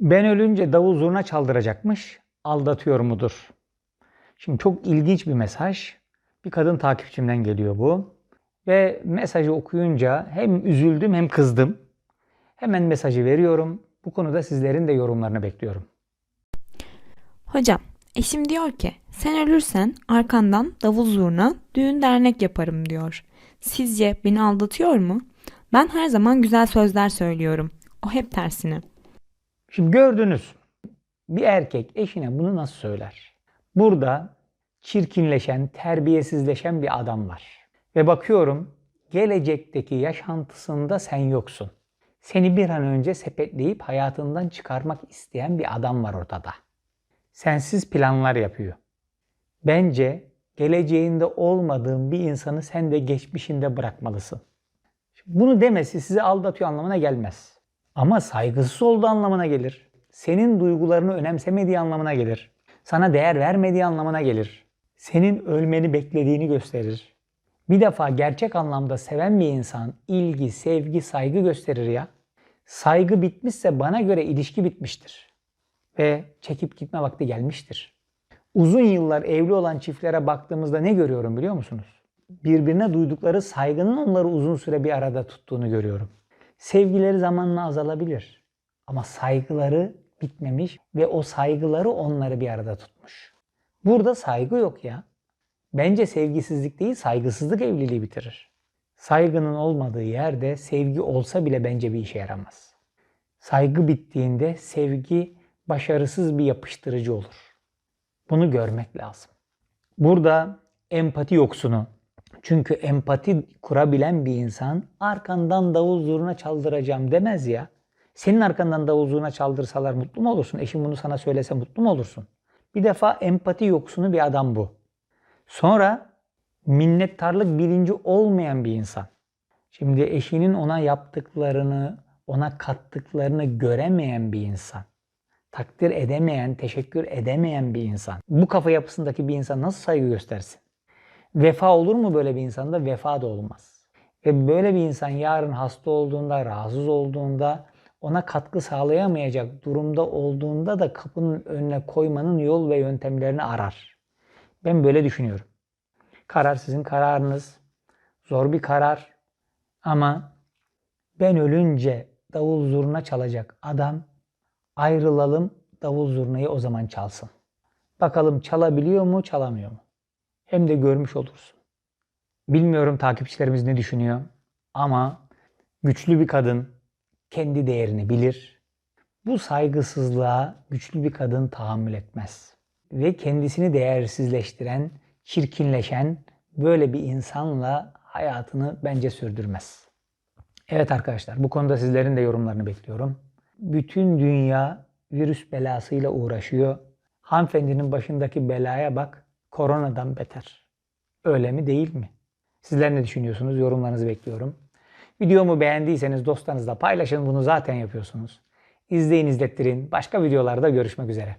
Ben ölünce davul zurna çaldıracakmış, aldatıyor mudur? Şimdi çok ilginç bir mesaj. Bir kadın takipçimden geliyor bu. Ve mesajı okuyunca hem üzüldüm hem kızdım. Hemen mesajı veriyorum. Bu konuda sizlerin de yorumlarını bekliyorum. Hocam, eşim diyor ki sen ölürsen arkandan davul zurna düğün dernek yaparım diyor. Sizce beni aldatıyor mu? Ben her zaman güzel sözler söylüyorum. O hep tersine. Şimdi gördünüz. Bir erkek eşine bunu nasıl söyler? Burada çirkinleşen, terbiyesizleşen bir adam var. Ve bakıyorum gelecekteki yaşantısında sen yoksun. Seni bir an önce sepetleyip hayatından çıkarmak isteyen bir adam var ortada. Sensiz planlar yapıyor. Bence geleceğinde olmadığın bir insanı sen de geçmişinde bırakmalısın. Bunu demesi sizi aldatıyor anlamına gelmez. Ama saygısız olduğu anlamına gelir. Senin duygularını önemsemediği anlamına gelir. Sana değer vermediği anlamına gelir. Senin ölmeni beklediğini gösterir. Bir defa gerçek anlamda seven bir insan ilgi, sevgi, saygı gösterir ya. Saygı bitmişse bana göre ilişki bitmiştir. Ve çekip gitme vakti gelmiştir. Uzun yıllar evli olan çiftlere baktığımızda ne görüyorum biliyor musunuz? Birbirine duydukları saygının onları uzun süre bir arada tuttuğunu görüyorum. Sevgileri zamanla azalabilir. Ama saygıları bitmemiş ve o saygıları onları bir arada tutmuş. Burada saygı yok ya. Bence sevgisizlik değil saygısızlık evliliği bitirir. Saygının olmadığı yerde sevgi olsa bile bence bir işe yaramaz. Saygı bittiğinde sevgi başarısız bir yapıştırıcı olur. Bunu görmek lazım. Burada empati yoksunu. Çünkü empati kurabilen bir insan arkandan davul zurna çaldıracağım demez ya. Senin arkandan davul zurna çaldırsalar mutlu mu olursun? Eşin bunu sana söylese mutlu mu olursun? Bir defa empati yoksunu bir adam bu. Sonra minnettarlık bilinci olmayan bir insan. Şimdi eşinin ona yaptıklarını, ona kattıklarını göremeyen bir insan. Takdir edemeyen, teşekkür edemeyen bir insan. Bu kafa yapısındaki bir insan nasıl saygı göstersin? Vefa olur mu böyle bir insanda? Vefa da olmaz. Ve böyle bir insan yarın hasta olduğunda, rahatsız olduğunda, ona katkı sağlayamayacak durumda olduğunda da kapının önüne koymanın yol ve yöntemlerini arar. Ben böyle düşünüyorum. Karar sizin kararınız. Zor bir karar. Ama ben ölünce davul zurna çalacak adam ayrılalım davul zurnayı o zaman çalsın. Bakalım çalabiliyor mu çalamıyor mu? Hem de görmüş olursun. Bilmiyorum takipçilerimiz ne düşünüyor ama güçlü bir kadın kendi değerini bilir. Bu saygısızlığa güçlü bir kadın tahammül etmez. Ve kendisini değersizleştiren, çirkinleşen böyle bir insanla hayatını bence sürdürmez. Evet arkadaşlar bu konuda sizlerin de yorumlarını bekliyorum. Bütün dünya virüs belasıyla uğraşıyor. Hanımefendinin başındaki belaya bak koronadan beter. Öyle mi değil mi? Sizler ne düşünüyorsunuz? Yorumlarınızı bekliyorum. Videomu beğendiyseniz dostlarınızla paylaşın. Bunu zaten yapıyorsunuz. İzleyin izlettirin. Başka videolarda görüşmek üzere.